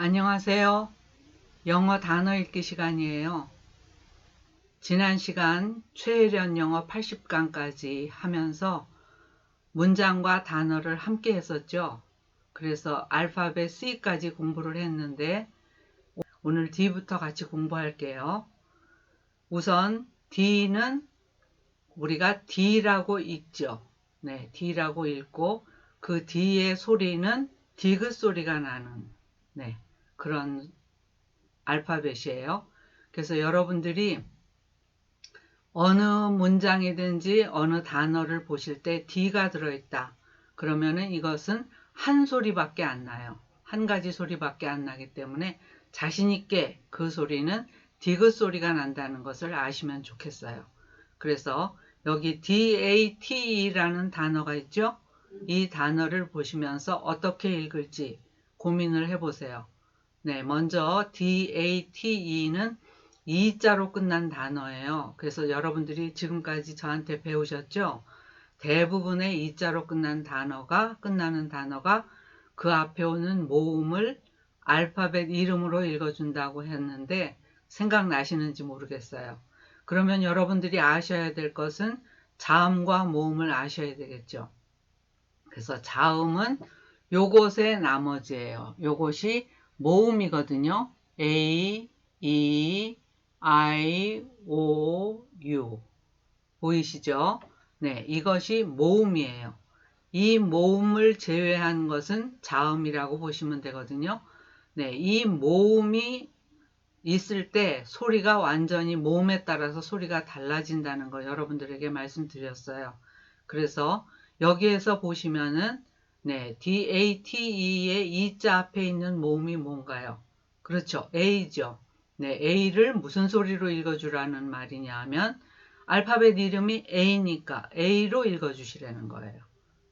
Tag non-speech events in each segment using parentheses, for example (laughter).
안녕하세요. 영어 단어 읽기 시간이에요. 지난 시간 최애련 영어 80강까지 하면서 문장과 단어를 함께 했었죠. 그래서 알파벳 C까지 공부를 했는데 오늘 D부터 같이 공부할게요. 우선 D는 우리가 D라고 읽죠. 네, D라고 읽고 그 D의 소리는 디귿 소리가 나는 네, 그런 알파벳이에요. 그래서 여러분들이 어느 문장이든지 어느 단어를 보실 때 D가 들어있다. 그러면은 이것은 한 소리밖에 안 나요. 한 가지 소리밖에 안 나기 때문에 자신있게 그 소리는 디귿 소리가 난다는 것을 아시면 좋겠어요. 그래서 여기 DATE라는 단어가 있죠? 이 단어를 보시면서 어떻게 읽을지 고민을 해보세요. 네, 먼저 DATE는 이자로 끝난 단어예요. 그래서 여러분들이 지금까지 저한테 배우셨죠? 대부분의 이자로 끝난 단어가 끝나는 단어가 그 앞에 오는 모음을 알파벳 이름으로 읽어준다고 했는데 생각나시는지 모르겠어요. 그러면 여러분들이 아셔야 될 것은 자음과 모음을 아셔야 되겠죠. 그래서 자음은 요것의 나머지예요. 요것이 모음이거든요. A, E, I, O, U. 보이시죠? 네, 이것이 모음이에요. 이 모음을 제외한 것은 자음이라고 보시면 되거든요. 네, 이 모음이 있을 때 소리가 완전히 모음에 따라서 소리가 달라진다는 거 여러분들에게 말씀드렸어요. 그래서 여기에서 보시면은 네, DATE의 E자 앞에 있는 모음이 뭔가요? 그렇죠. A죠. 네, A를 무슨 소리로 읽어주라는 말이냐 하면 알파벳 이름이 A니까 A로 읽어주시라는 거예요.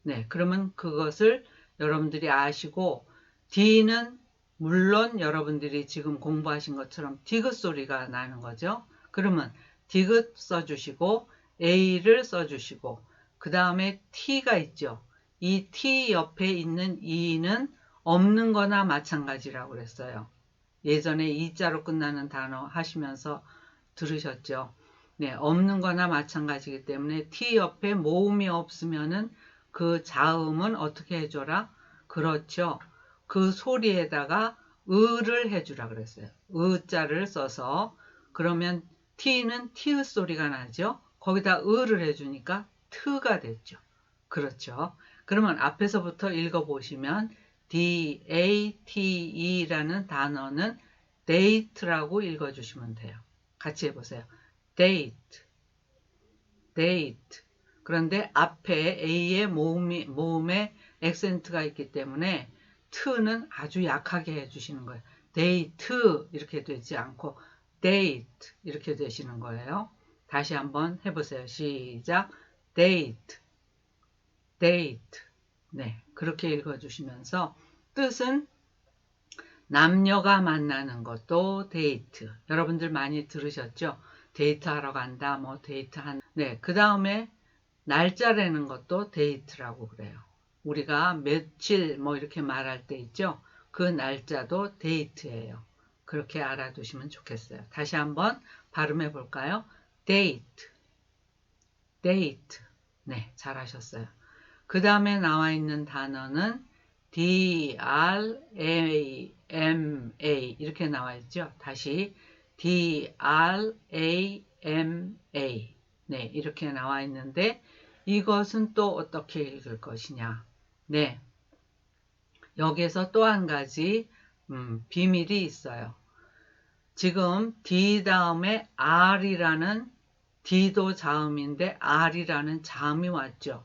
네, 그러면 그것을 여러분들이 아시고 D는 물론 여러분들이 지금 공부하신 것처럼 디귿 소리가 나는 거죠. 그러면 디귿 써주시고 A를 써주시고 그 다음에 T가 있죠. 이 T 옆에 있는 E는 없는 거나 마찬가지라고 그랬어요. 예전에 이자로 끝나는 단어 하시면서 들으셨죠. 네, 없는 거나 마찬가지이기 때문에 T 옆에 모음이 없으면은 그 자음은 어떻게 해줘라? 그렇죠. 그 소리에다가 을을 해주라 그랬어요. 의자를 써서 그러면 T는 티읕 소리가 나죠. 거기다 을을 해주니까 트가 됐죠. 그렇죠. 그러면 앞에서부터 읽어보시면 D-A-T-E라는 단어는 date라고 읽어주시면 돼요. 같이 해보세요. date, date. 그런데 앞에 A의 모음이, 모음에 액센트가 있기 때문에 트는 아주 약하게 해주시는 거예요. date 이렇게 되지 않고 date 이렇게 되시는 거예요. 다시 한번 해보세요. 시작. date, date. 네, 그렇게 읽어주시면서 뜻은 남녀가 만나는 것도 데이트. 여러분들 많이 들으셨죠? 데이트하러 간다, 뭐 데이트한. 네, 그 다음에 날짜라는 것도 데이트라고 그래요. 우리가 며칠 뭐 이렇게 말할 때 있죠? 그 날짜도 데이트예요. 그렇게 알아두시면 좋겠어요. 다시 한번 발음해 볼까요? 데이트, 데이트. 네, 잘하셨어요. 그 다음에 나와 있는 단어는 D, R, A, M, A 이렇게 나와 있죠. 다시 D, R, A, M, A 네, 이렇게 나와 있는데 이것은 또 어떻게 읽을 것이냐. 네, 여기에서 또 한 가지 음, 비밀이 있어요. 지금 D 다음에 R이라는 D도 자음인데 R이라는 자음이 왔죠.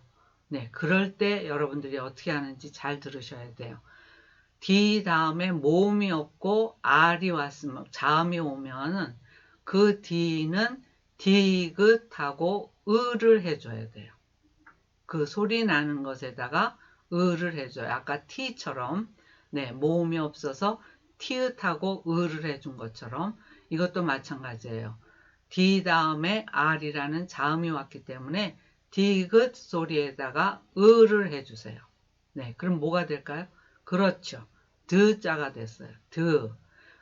네, 그럴 때 여러분들이 어떻게 하는지 잘 들으셔야 돼요. D 다음에 모음이 없고 R이 왔으면 자음이 오면은 그 D는 디귿하고 을을 해줘야 돼요. 그 소리 나는 것에다가 을을 해줘요. 아까 T처럼 네 모음이 없어서 티읕하고 을을 해준 것처럼 이것도 마찬가지예요. D 다음에 R이라는 자음이 왔기 때문에 디귿 소리에다가 을을 해주세요. 네, 그럼 뭐가 될까요? 그렇죠. 드자가 됐어요. 드.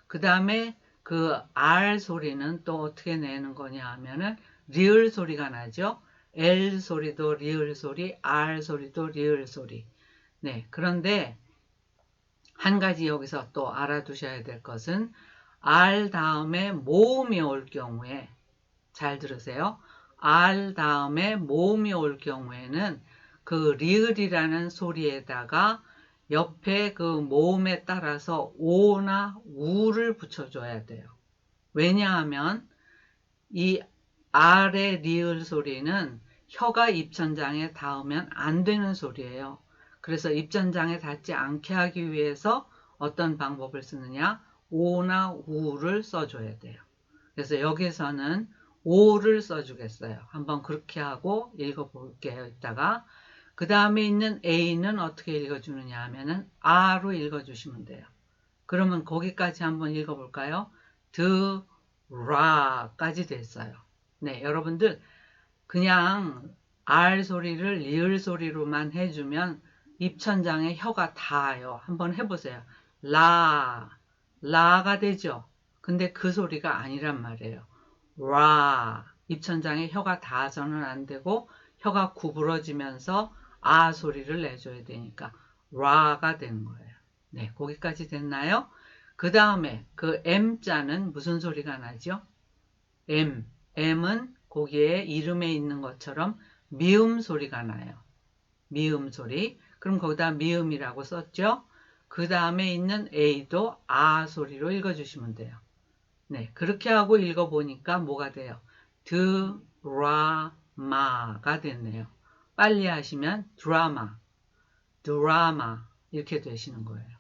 그 다음에 그 R 소리는 또 어떻게 내는 거냐 하면은 리을 소리가 나죠. L 소리도 리을 소리, R 소리도 리을 소리. 네. 그런데 한 가지 여기서 또 알아두셔야 될 것은 R 다음에 모음이 올 경우에 잘 들으세요. R 다음에 모음이 올 경우에는 그 리을이라는 소리에다가 옆에 그 모음에 따라서 오나 우를 붙여줘야 돼요. 왜냐하면 이 R의 리을 소리는 혀가 입천장에 닿으면 안 되는 소리예요. 그래서 입천장에 닿지 않게 하기 위해서 어떤 방법을 쓰느냐? 오나 우를 써줘야 돼요. 그래서 여기서는 오를 써주겠어요. 한번 그렇게 하고 읽어볼게요. 이따가. 그 다음에 있는 A는 어떻게 읽어주느냐 하면은 R로 읽어주시면 돼요. 그러면 거기까지 한번 읽어볼까요? 드, 라 까지 됐어요. 네, 여러분들 그냥 R 소리를 리을 소리로만 해주면 입천장에 혀가 닿아요. 한번 해보세요. 라, 라가 되죠. 근데 그 소리가 아니란 말이에요. 라, 입천장에 혀가 닿아서는 안 되고 혀가 구부러지면서 아 소리를 내줘야 되니까 라가 되는 거예요. 네, 거기까지 됐나요? 그 다음에 그 M자는 무슨 소리가 나죠? M. M은 거기에 이름에 있는 것처럼 미음 소리가 나요. 미음 소리. 그럼 거기다 미음이라고 썼죠? 그 다음에 있는 A도 아 소리로 읽어주시면 돼요. 네, 그렇게 하고 읽어보니까 뭐가 돼요? 드라마가 됐네요. 빨리 하시면 드라마, 드라마 이렇게 되시는 거예요.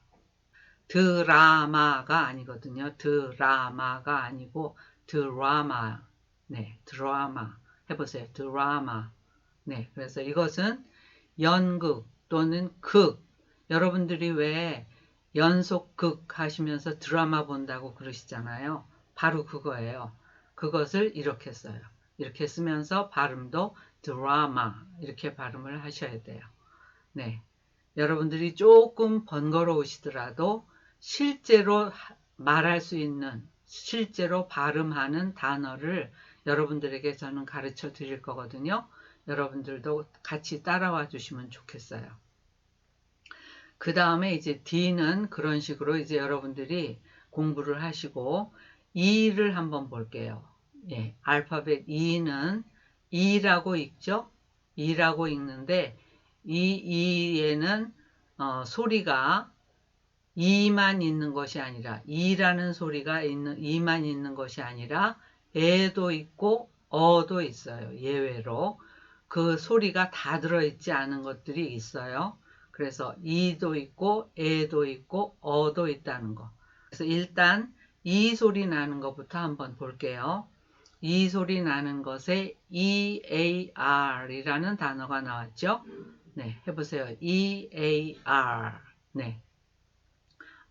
드라마가 아니거든요. 드라마가 아니고 드라마. 네, 드라마. 해보세요. 드라마. 네, 그래서 이것은 연극 또는 극. 여러분들이 왜 연속극 하시면서 드라마 본다고 그러시잖아요. 바로 그거예요. 그것을 이렇게 써요. 이렇게 쓰면서 발음도 드라마 이렇게 발음을 하셔야 돼요. 네. 여러분들이 조금 번거로우시더라도 실제로 말할 수 있는 실제로 발음하는 단어를 여러분들에게 저는 가르쳐 드릴 거거든요. 여러분들도 같이 따라와 주시면 좋겠어요. 그 다음에 이제 D는 그런 식으로 이제 여러분들이 공부를 하시고 E를 한번 볼게요. 예, 알파벳 E는 E라고 읽죠? E라고 읽는데 이 E에는 어, 소리가 E만 있는 것이 아니라 E라는 소리가 있는 E만 있는 것이 아니라 에도 있고 어도 있어요. 예외로 그 소리가 다 들어있지 않은 것들이 있어요. 그래서 이도 있고 에도 있고 어도 있다는 거. 그래서 일단 이 소리 나는 것부터 한번 볼게요. 이 소리 나는 것에 EAR이라는 단어가 나왔죠. 네, 해보세요. EAR. 네.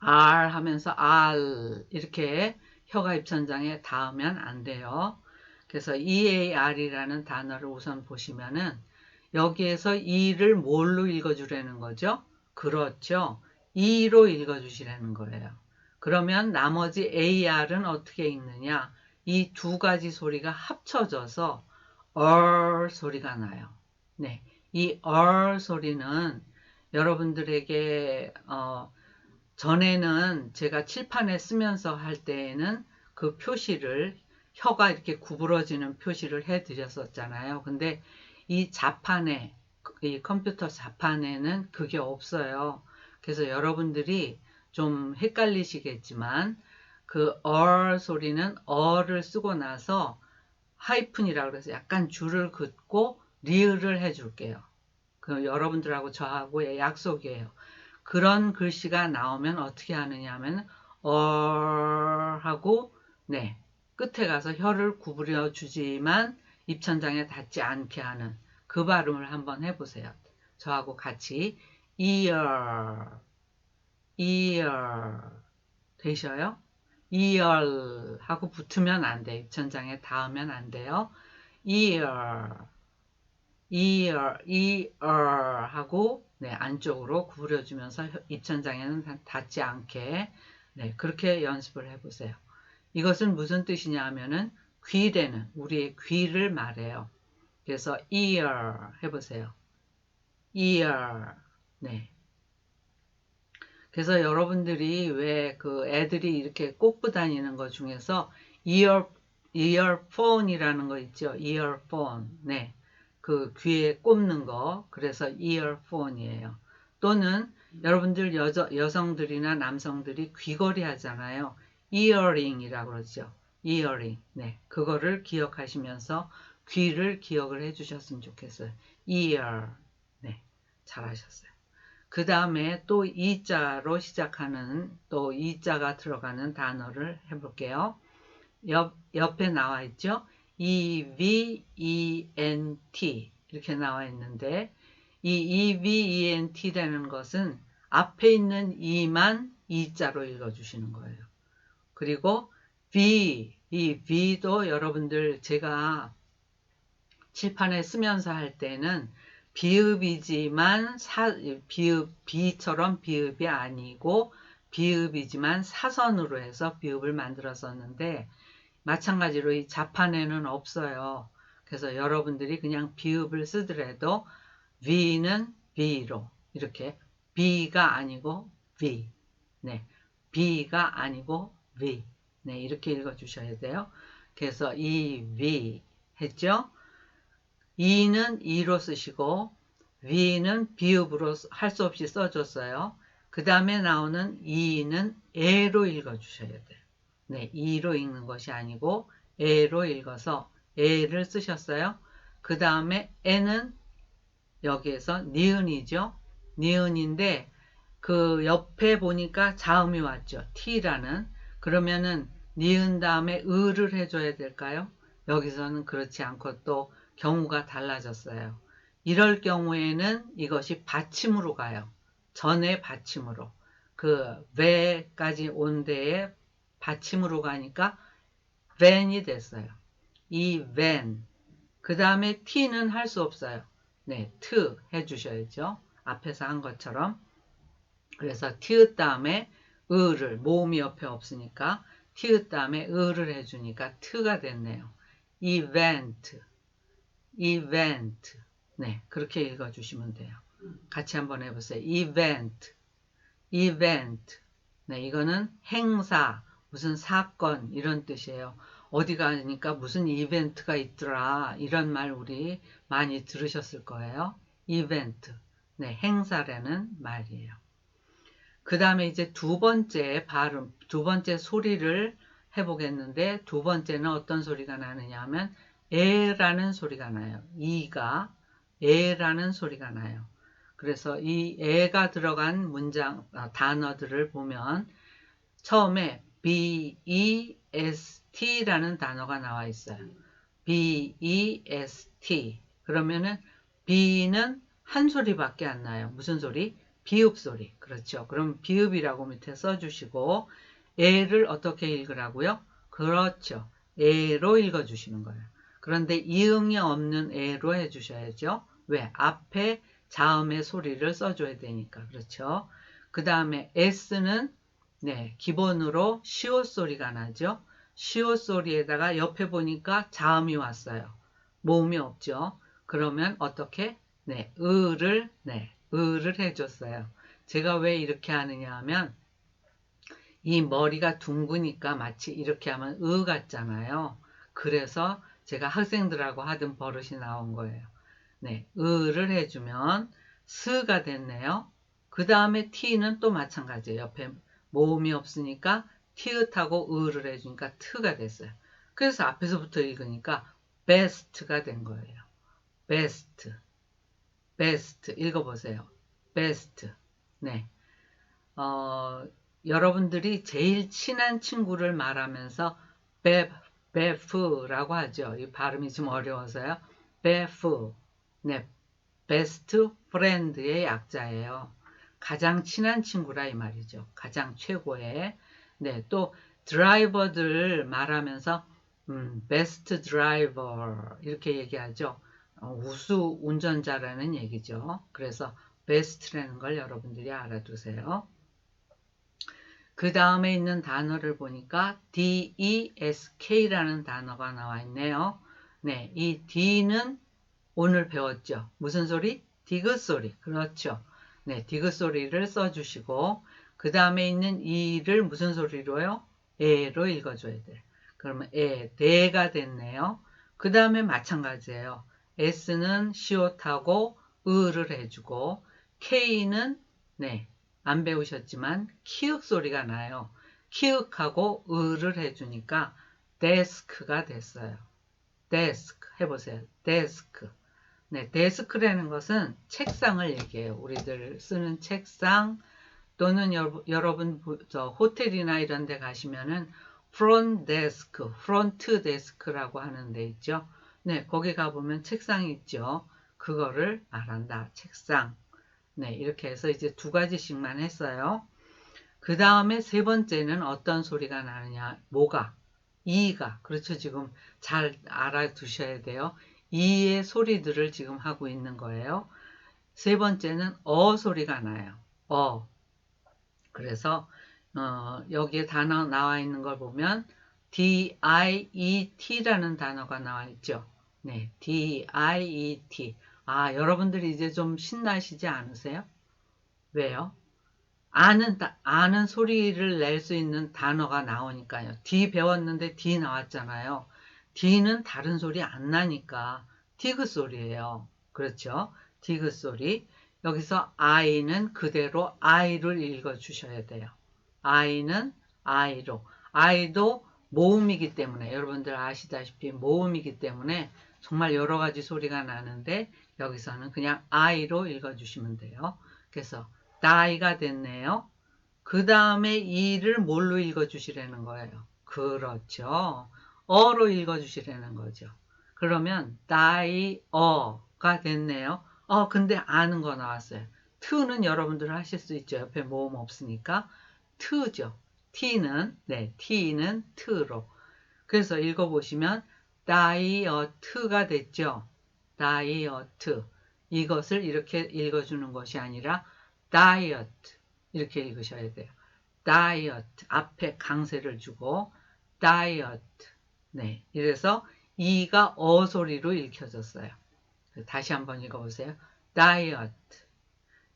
R 하면서 R 이렇게 혀가 입천장에 닿으면 안 돼요. 그래서 EAR이라는 단어를 우선 보시면은 여기에서 E를 뭘로 읽어주라는 거죠? 그렇죠. E로 읽어주시라는 거예요. 그러면 나머지 AR은 어떻게 읽느냐? 이 두 가지 소리가 합쳐져서 얼 소리가 나요. 네, 이 얼 소리는 여러분들에게 어, 전에는 제가 칠판에 쓰면서 할 때에는 그 표시를 혀가 이렇게 구부러지는 표시를 해 드렸었잖아요. 근데 이 자판에 이 컴퓨터 자판에는 그게 없어요. 그래서 여러분들이 좀 헷갈리시겠지만 그 얼 소리는 어를 쓰고 나서 하이픈이라고 해서 약간 줄을 긋고 리을을 해줄게요. 그 여러분들하고 저하고의 약속이에요. 그런 글씨가 나오면 어떻게 하느냐 하면 얼 하고 네 끝에 가서 혀를 구부려 주지만 입천장에 닿지 않게 하는 그 발음을 한번 해보세요. 저하고 같이 ear, ear 되셔요? ear 하고 붙으면 안 돼. 입천장에 닿으면 안 돼요. ear, ear, ear 하고 네, 안쪽으로 구부려주면서 입천장에는 닿- 닿지 않게 네, 그렇게 연습을 해보세요. 이것은 무슨 뜻이냐 하면은 귀 되는 우리의 귀를 말해요. 그래서 ear 해보세요. ear 네. 그래서 여러분들이 왜 그 애들이 이렇게 꽂고 다니는 것 중에서 ear earphone이라는 거 있죠. earphone. 네. 그 귀에 꼽는 거. 그래서 earphone이에요. 또는 여러분들 여자, 여성들이나 남성들이 귀걸이 하잖아요. earring이라고 그러죠. earring. 네. 그거를 기억하시면서 귀를 기억을 해 주셨으면 좋겠어요. ear. 네. 잘하셨어요. 그 다음에 또 이자로 시작하는 또 이자가 들어가는 단어를 해볼게요. 옆, 옆에 나와 있죠? E, V, E, N, T 이렇게 나와 있는데 이 E, V, E, N, T라는 것은 앞에 있는 이만 이자로 읽어주시는 거예요. 그리고 V, 이 V도 여러분들 제가 칠판에 쓰면서 할 때는 비읍이지만 사, 비읍, 비처럼 비읍이 아니고 비읍이지만 사선으로 해서 비읍을 만들었었는데 마찬가지로 이 자판에는 없어요. 그래서 여러분들이 그냥 비읍을 쓰더라도 V는 V로 이렇게 B가 아니고 V 네, B가 아니고 V 네, 이렇게 읽어 주셔야 돼요. 그래서 이 V 했죠? 이는 이로 쓰시고 위는 비읍으로 할 수 없이 써줬어요. 그 다음에 나오는 이는 에로 읽어주셔야 돼요. 네, 이로 읽는 것이 아니고 에로 읽어서 에를 쓰셨어요. 그 다음에 에는 여기에서 니은이죠. 니은인데 그 옆에 보니까 자음이 왔죠. T라는 그러면은 니은 다음에 을을 해줘야 될까요? 여기서는 그렇지 않고 또 경우가 달라졌어요. 이럴 경우에는 이것이 받침으로 가요. 전의 받침으로. 그 왜까지 온 데에 받침으로 가니까 ven이 됐어요. 이 when. 그 다음에 t는 할 수 없어요. 네, t 해주셔야죠. 앞에서 한 것처럼. 그래서 t 다음에 을을 모음이 옆에 없으니까 t 다음에 을을 해주니까 t가 됐네요. event. Event. 네, 그렇게 읽어주시면 돼요. 같이 한번 해보세요. event, event. 네, 이거는 행사, 무슨 사건 이런 뜻이에요. 어디 가니까 무슨 이벤트가 있더라 이런 말 우리 많이 들으셨을 거예요. 이벤트, 네, 행사라는 말이에요. 그 다음에 이제 두 번째 발음, 두 번째 소리를 해보겠는데 두 번째는 어떤 소리가 나느냐 하면 에라는 소리가 나요. 이가 에라는 소리가 나요. 그래서 이 에가 들어간 문장 아, 단어들을 보면 처음에 B E S T라는 단어가 나와 있어요. B E S T 그러면은 B는 한 소리밖에 안 나요. 무슨 소리? 비읍 소리. 그렇죠. 그럼 비읍이라고 밑에 써주시고 에를 어떻게 읽으라고요? 그렇죠. 에로 읽어주시는 거예요. 그런데 이응이 없는 에로 해주셔야죠. 왜? 앞에 자음의 소리를 써줘야 되니까. 그렇죠. 그 다음에 S는 네, 기본으로 시옷 소리가 나죠. 시옷 소리에다가 옆에 보니까 자음이 왔어요. 모음이 없죠. 그러면 어떻게? 네, 을을 네, 을을 해줬어요. 제가 왜 이렇게 하느냐 하면 이 머리가 둥그니까 마치 이렇게 하면 으 같잖아요. 그래서 제가 학생들하고 하던 버릇이 나온 거예요. 네, 을을 해주면 스가 됐네요. 그 다음에 t는 또 마찬가지예요. 옆에 모음이 없으니까 티읕하고 을을 해주니까 트가 됐어요. 그래서 앞에서부터 읽으니까 best가 된 거예요. best, best 읽어보세요. best. 네. 어, 여러분들이 제일 친한 친구를 말하면서 베, 베프라고 하죠. 이 발음이 좀 어려워서요. 베프. 네. 베스트 프렌드의 약자예요. 가장 친한 친구라 이 말이죠. 가장 최고의. 네. 또 드라이버들 말하면서 음, 베스트 드라이버 이렇게 얘기하죠. 어, 우수 운전자라는 얘기죠. 그래서 best라는 걸 여러분들이 알아두세요. 그 다음에 있는 단어를 보니까 DESK라는 단어가 나와 있네요. 네, 이 D는 오늘 배웠죠. 무슨 소리? 디귿 소리. 그렇죠. 네, 디귿 소리를 써주시고 그 다음에 있는 이를 무슨 소리로요? 에로 읽어줘야 돼요. 그러면 에, 대가 됐네요. 그 다음에 마찬가지예요. S는 시옷하고 으를 해주고 K는 네, 안 배우셨지만 키읔 소리가 나요. 키읔하고 으를 해주니까 데스크가 됐어요. 데스크 해보세요. 데스크. 네, 데스크라는 것은 책상을 얘기해요. 우리들 쓰는 책상 또는 여, 여러분 저 호텔이나 이런 데 가시면은 front desk, front desk라고 하는 데 있죠. 네, 거기 가보면 책상이 있죠. 그거를 말한다. 책상. 네, 이렇게 해서 이제 두 가지씩만 했어요. 그 다음에 세 번째는 어떤 소리가 나느냐. 뭐가? 이가. 그렇죠. 지금 잘 알아두셔야 돼요. 이의 소리들을 지금 하고 있는 거예요. 세 번째는 어 소리가 나요. 어. 그래서 어, 여기에 단어 나와 있는 걸 보면 D-I-E-T라는 단어가 나와 있죠. 네, D-I-E-T. 아, 여러분들이 이제 좀 신나시지 않으세요? 왜요? 아는, 아는 소리를 낼 수 있는 단어가 나오니까요. D 배웠는데 D 나왔잖아요. D는 다른 소리 안 나니까 디귿 소리예요. 그렇죠? 디귿 소리. 여기서 I는 그대로 I를 읽어 주셔야 돼요. I는 I로. I도 모음이기 때문에 여러분들 아시다시피 모음이기 때문에 정말 여러 가지 소리가 나는데 여기서는 그냥 I로 읽어주시면 돼요. 그래서 die가 됐네요. 그 다음에 이를 뭘로 읽어주시라는 거예요. 그렇죠. 어로 읽어주시라는 거죠. 그러면 die, 어가 됐네요. 어, 근데 아는 거 나왔어요. 트는 여러분들 하실 수 있죠. 옆에 모음 없으니까. 트죠. t는, 네, t는 트로. 그래서 읽어보시면 다이어트가 됐죠. 다이어트. 이것을 이렇게 읽어주는 것이 아니라 다이어트. 이렇게 읽으셔야 돼요. 다이어트. 앞에 강세를 주고 다이어트. 네. 이래서 이가 어 소리로 읽혀졌어요. 다시 한번 읽어보세요. 다이어트.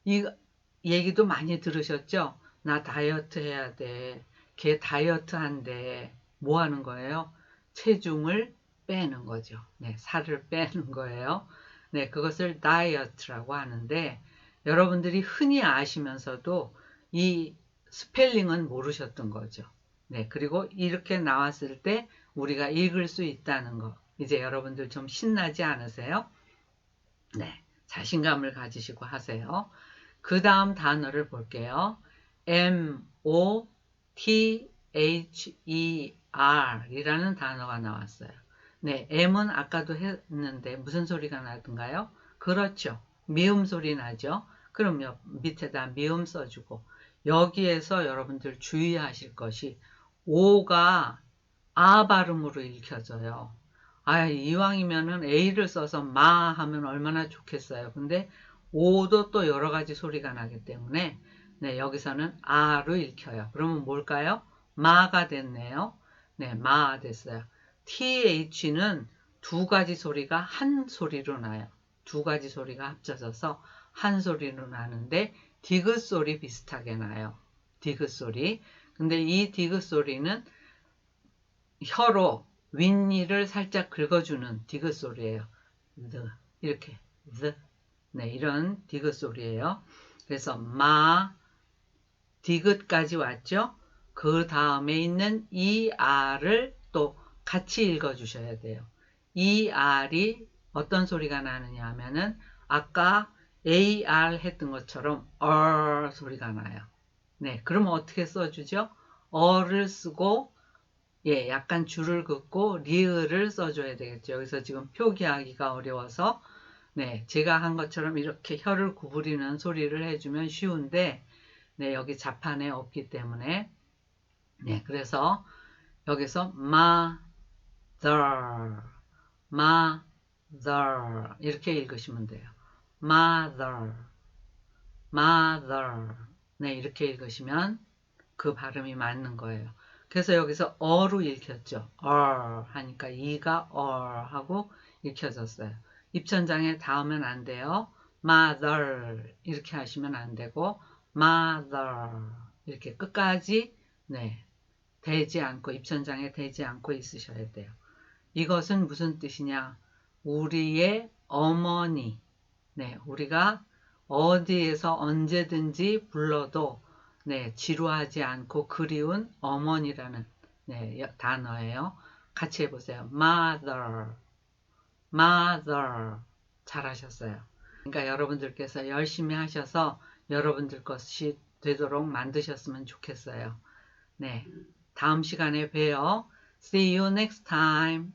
이 얘기도 많이 들으셨죠? 나 다이어트 해야 돼. 걔 다이어트 한대. 뭐 하는 거예요? 체중을 빼는 거죠. 네, 살을 (laughs) 빼는 거예요. 네, 그것을 다이어트라고 하는데 여러분들이 흔히 아시면서도 이 스펠링은 모르셨던 거죠. 네, 그리고 이렇게 나왔을 때 우리가 읽을 수 있다는 거. 이제 여러분들 좀 신나지 않으세요? 네, 자신감을 가지시고 하세요. 그 다음 단어를 볼게요. M, O, T, H, E, R 이라는 단어가 나왔어요. 네, M은 아까도 했는데 무슨 소리가 나던가요? 그렇죠. 미음 소리 나죠? 그럼 밑에다 미음 써주고 여기에서 여러분들 주의하실 것이 O가 아 발음으로 읽혀져요. 아, 이왕이면은 A를 써서 마 하면 얼마나 좋겠어요. 근데 오도 또 여러 가지 소리가 나기 때문에 네, 여기서는 아로 읽혀요. 그러면 뭘까요? 마가 됐네요. 네, 마 됐어요. Th는 두 가지 소리가 한 소리로 나요. 두 가지 소리가 합쳐져서 한 소리로 나는데 디귿 소리 비슷하게 나요. 디귿 소리. 근데 이 디귿 소리는 혀로 윗니를 살짝 긁어주는 디귿 소리예요. the 이렇게 the 네 이런 디귿 소리예요. 그래서 마 디귿까지 왔죠. 그 다음에 있는 이 r을 또 같이 읽어 주셔야 돼요. 이 r이 어떤 소리가 나느냐 하면은 아까 ar 했던 것처럼 r 소리가 나요. 네, 그러면 어떻게 써주죠? 어를 쓰고 예, 약간 줄을 긋고 리을을 써줘야 되겠죠. 여기서 지금 표기하기가 어려워서 네, 제가 한 것처럼 이렇게 혀를 구부리는 소리를 해주면 쉬운데 네, 여기 자판에 없기 때문에 네, 그래서 여기서 mother, mother mother 이렇게 읽으시면 돼요. mother, mother. 네, 이렇게 읽으시면 그 발음이 맞는 거예요. 그래서 여기서 어로 읽혔죠. or 하니까 이가 or 하고 읽혀졌어요. 입천장에 닿으면 안 돼요. mother 이렇게 하시면 안 되고 mother 이렇게 끝까지 네 대지 않고 입천장에 대지 않고 있으셔야 돼요. 이것은 무슨 뜻이냐? 우리의 어머니. 네, 우리가 어디에서 언제든지 불러도 네, 지루하지 않고 그리운 어머니라는 네, 여- 단어예요. 같이 해보세요. mother, mother. 잘하셨어요. 그러니까 여러분들께서 열심히 하셔서 여러분들 것이 되도록 만드셨으면 좋겠어요. 네, 다음 시간에 봬요. See you next time.